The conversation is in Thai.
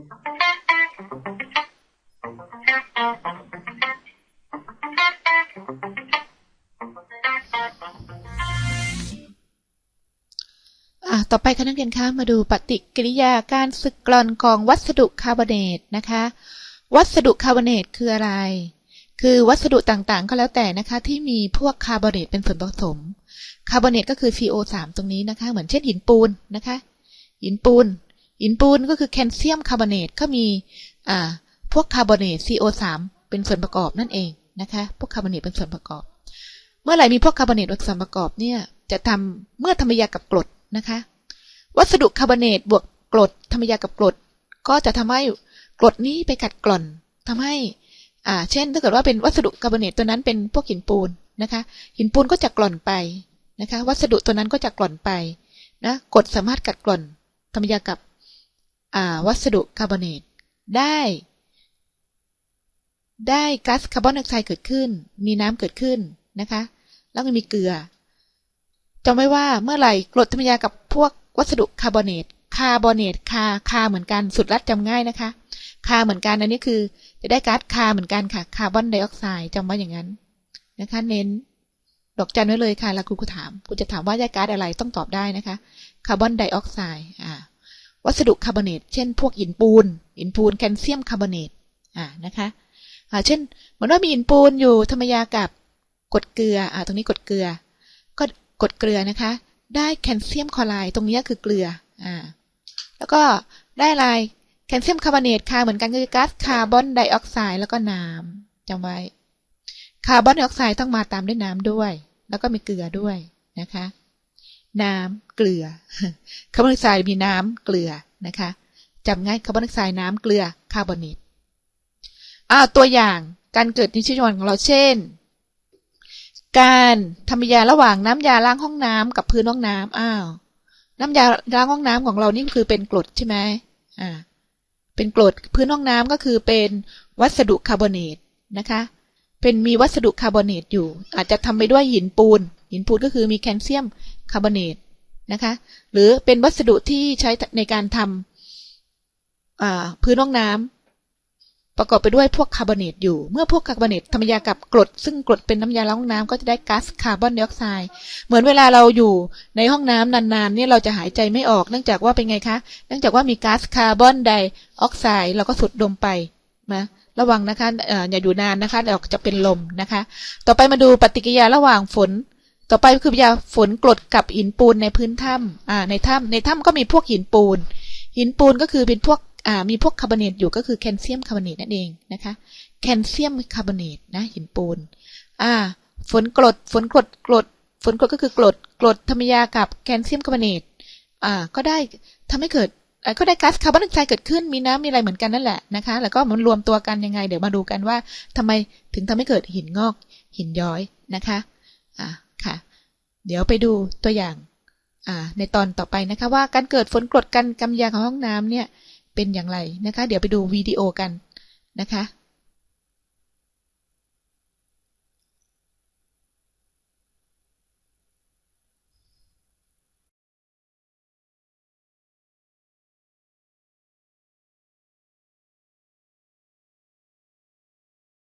ต่อไปคณะเรียนคะมาดูปฏิกิริยาการสึกกร่อนของวัสดุคาร์บอเนตนะคะ วัสดุคาร์บอเนตคืออะไร คือวัสดุต่างๆ ก็แล้วแต่นะคะ ที่มีพวกคาร์บอเนตเป็นส่วนผสมคาร์บอเนตก็คือ CO3 ตรงนี้นะคะ เหมือนเช่นหินปูนนะคะ หินปูน หินปูนก็คือแคลเซียมคาร์บอเนตก็มีพวกคาร์บอเนต CO3 เป็นส่วนประกอบนั่นเองนะคะ พวกคาร์บอเนตเป็นส่วนประกอบ เมื่อไหร่มีพวกคาร์บอเนตเป็นส่วนประกอบเนี่ยจะทำเมื่อทำยากับกรดนะคะ วัสดุคาร์บอเนตบวกกรดธรรมยากับกรด ก็จะทำให้กรดนี้ไปกัดกร่อนทำให้อ่าเช่น ถ้าเกิดว่าเป็นวัสดุคาร์บอเนตตัวนั้นเป็นพวกหินปูนนะคะหินปูนก็จะกร่อนไปนะคะ วัสดุตัวนั้นก็จะกร่อนไปนะกรดสามารถกัดกร่อนธรรมยากับ วัสดุคาร์บอเนตได้ ได้ก๊าซคาร์บอนไดออกไซด์เกิดขึ้น มีน้ำเกิดขึ้นนะคะ แล้วก็มีเกลือจำไว้ว่าเมื่อไหร่กรดธรรมยากับพวกวัสดุคาร์บอเนตคาร์บอเนตคาคาเหมือนกันสุดรัดจำง่ายนะคะ คาเหมือนกันอันนี้คือจะได้ก๊าซคาเหมือนกันค่ะคาร์บอนไดออกไซด์จำไว้อย่างนั้นนะคะ เน้นดอกจันไว้เลยค่ะแล้วครูถามครูจะถามว่าได้ก๊าซอะไรต้องตอบได้นะคะ คาร์บอนไดออกไซด์อ่า วัสดุคาร์บอเนต เช่น พวกหินปูน หินปูนแคลเซียมคาร์บอเนตอ่านะคะอ่าเช่นเหมือนว่ามีหินปูนอยู่ธรรมยากับกดเกลืออ่าตรงนี้กดเกลือ ก็กดเกลือนะคะ ได้แคลเซียมคลอไรด์ตรงนี้คือเกลืออ่าแล้วก็ได้อะไรแคลเซียมคาร์บอเนตค่ะเหมือนกันคือก๊าซคาร์บอนไดออกไซด์แล้วก็น้ำจำไว้คาร์บอนไดออกไซด์ต้องมาตามด้วยน้ำด้วย แล้วก็มีเกลือด้วยนะคะ น้ำเกลือคาร์บอนไดออกไซด์มีน้ำเกลือนะคะจำง่ายคาร์บอนไดออกไซด์น้ำเกลือคาร์บอเนตอ่าตัวอย่างการเกิดในชีวิตของเราเช่น การทำยาระหว่างน้ำยาล้างห้องน้ำกับพื้นห้องน้ำอ้าวน้ำยาล้างห้องน้ำของเรานี่คือเป็นกรดใช่ไหมอ่าเป็นกรดพื้นห้องน้ำก็คือเป็นวัสดุคาร์บอเนตนะคะ เป็นมีวัสดุคาร์บอเนตอยู่ อาจจะทำไปด้วยหินปูน หินปูนก็คือมีแคลเซียมคาร์บอเนตนะคะหรือเป็นวัสดุที่ใช้ในการทำพื้นห้องน้ำประกอบไปด้วยพวกคาร์บอเนตอยู่ เมื่อพวกคาร์บอเนตทำยากับกรด ซึ่งกรดเป็นน้ำยาล้างห้องน้ำก็จะได้ก๊าซคาร์บอนไดออกไซด์เหมือนเวลาเราอยู่ในห้องน้ำนานๆนี่เราจะหายใจไม่ออกเนื่องจากว่าเป็นไงคะ เนื่องจากว่ามีก๊าซคาร์บอนไดออกไซด์เราก็สูดดมไปนะระวังนะคะอย่าอยู่นานนะคะเดี๋ยวจะเป็นลมนะคะ ต่อไปมาดูปฏิกิริยาระหว่างฝน ต่อไปคือปฏิยาฝนกรดกับหินปูนในพื้นถ้ำอ่าในถ้ำในถ้ำก็มีพวกหินปูน หินปูนก็คือเป็นพวกอ่ามีพวกคาร์บอเนตอยู่ก็คือแคลเซียมคาร์บอเนตนั่นเองนะคะแคลเซียมคาร์บอเนตนะหินปูนอ่าฝนกรดฝนกรดกรดฝนกรดก็คือกรดกรดธรรมยากับแคลเซียมคาร์บอเนตอ่าก็ได้ทำให้เกิดก็ได้ก๊าซคาร์บอนไดออกไซด์เกิดขึ้นมีน้ำมีอะไรเหมือนกันนั่นแหละนะคะ แล้วก็มันรวมตัวกันยังไง เดี๋ยวมาดูกันว่าทำไมถึงทำให้เกิดหินงอกหินย้อยนะคะอ่าค่ะ เดี๋ยวไปดูตัวอย่างในตอนต่อไปนะคะว่าการเกิดฝนกรดกันกำยาของห้องน้ำเนี่ยเป็นอย่างไรนะคะ เดี๋ยวไปดูวิดีโอกันนะคะ